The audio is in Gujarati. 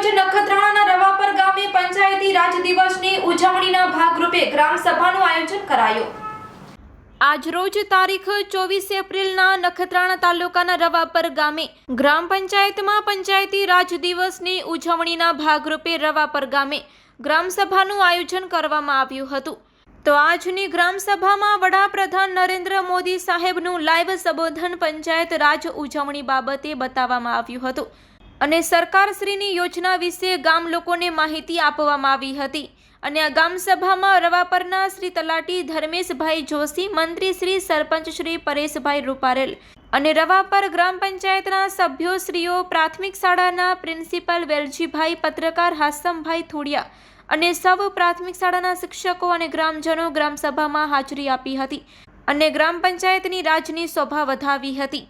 તેમજ નખત્રાણાના રવાપર ગામે પંચાયતી રાજ દિવસની ઉજવણીના ભાગરૂપે ગ્રામસભાનું આયોજન કરાયું. આજરોજ તારીખ ચોવીસ એપ્રિલના નખત્રાણા તાલુકાના રવાપર ગામે ગ્રામ પંચાયતમાં પંચાયતી રાજ દિવસની ઉજવણીના ભાગરૂપે રવાપર ગામે ગ્રામસભાનું આયોજન કરવામાં આવ્યું હતું. તો આજની ગ્રામસભામાં વડાપ્રધાન નરેન્દ્ર મોદી સાહેબનું લાઈવ સંબોધન પંચાયત રાજ ઉજવણી બાબતે બતાવવામાં આવ્યું હતું. અને સરકારશ્રીની યોજના વિશે ગામ લોકોને માહિતી આપવામાં આવી હતી. અને આ ગામ સભામાં રવાપરના શ્રી તલાટી ધર્મેશભાઈ જોશી, મંત્રી શ્રી સરપંચ શ્રી પરેશભાઈ રૂપારેલ અને રવાપર ગ્રામ પંચાયતના સભ્યોશ્રીઓ પ્રાથમિક શાળાના પ્રિન્સિપાલ વેલજીભાઈ, પત્રકાર હાસમભાઈ થોડિયા અને સૌ પ્રાથમિક શાળાના શિક્ષકો અને ગ્રામજનો ગ્રામસભામાં હાજરી આપી હતી અને ગ્રામ પંચાયતની રાજની શોભા વધાવી હતી.